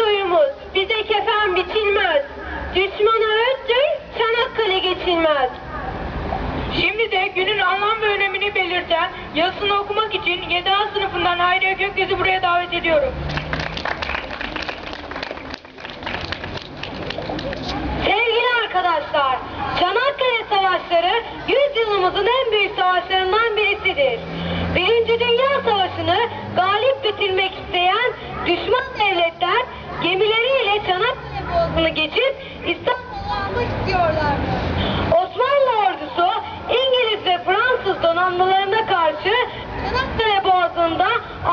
soyumuz, bize kefen biçilmez. Düşmana öttür, Çanakkale geçilmez. Şimdi de günün anlam ve önemini belirten yazısını okumak için 7A sınıfından Hayriye Gökyüzü buraya davet ediyorum. Sevgili arkadaşlar, Çanakkale Savaşları yüzyılımızın en büyük savaşlarından birisidir. Birinci Dünya Savaşı'nı galip bitirmek isteyen düşman devletler Boğazı'nı geçip İstanbul'u almak istiyorlardı. Osmanlı ordusu İngiliz ve Fransız donanmalarına karşı Çanakkale Boğazı'nda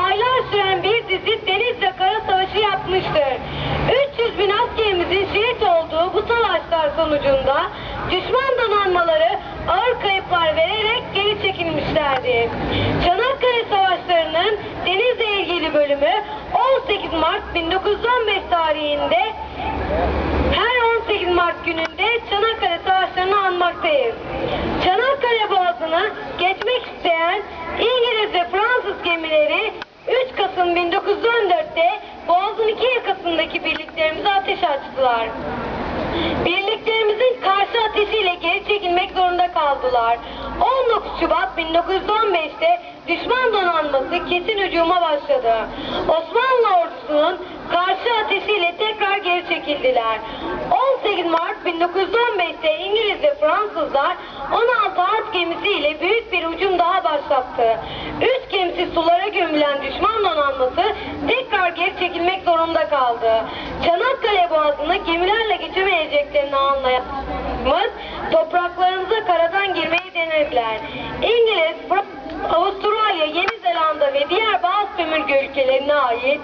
aylar süren bir dizi deniz ve kara savaşı yapmıştır. 300 bin askerimizin şehit olduğu bu savaşlar sonucunda düşman donanmaları ağır kayıplar vererek geri çekilmişlerdi. Çanakkale Savaşları'nın denizle ilgili bölümü 18 Mart 1915 tarihinde her 18 Mart gününde Çanakkale Anmaktayız. Çanakkale Boğazı'nı geçmek isteyen İngiliz ve Fransız gemileri 3 Kasım 1914'te Boğaz'ın iki yakasındaki birliklerimize ateş açtılar. Birliklerimizin karşı ateşiyle geri çekilmek zorunda kaldılar. 19 Şubat 1915'te düşman donanması kesin hücuma başladı. Osmanlı ordusunun karşı ateşiyle tekrar geri çekildiler. 18 Mart 1915'te İngiliz ve Fransızlar 16 harp gemisiyle büyük bir hücum daha başlattı. Üç gemisi sulara gömülen düşman donanması tekrar geri çekilmek zorunda kaldı. Çanakkale Boğazı'nı gemilerle geçemeyeceklerini anlayamız topraklarımıza karadan girmeyi denediler. İngiliz, sömürge ülkelerine ait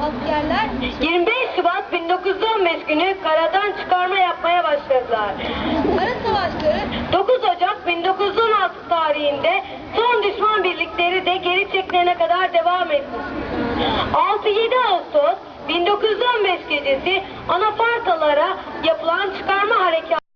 askerler 25 Şubat 1915 günü karadan çıkarma yapmaya başladılar. Kara Savaşları 9 Ocak 1916 tarihinde son düşman birlikleri de geri çekilene kadar devam etti. 6-7 Ağustos 1915 gecesi Anafartalara yapılan çıkarma harekatı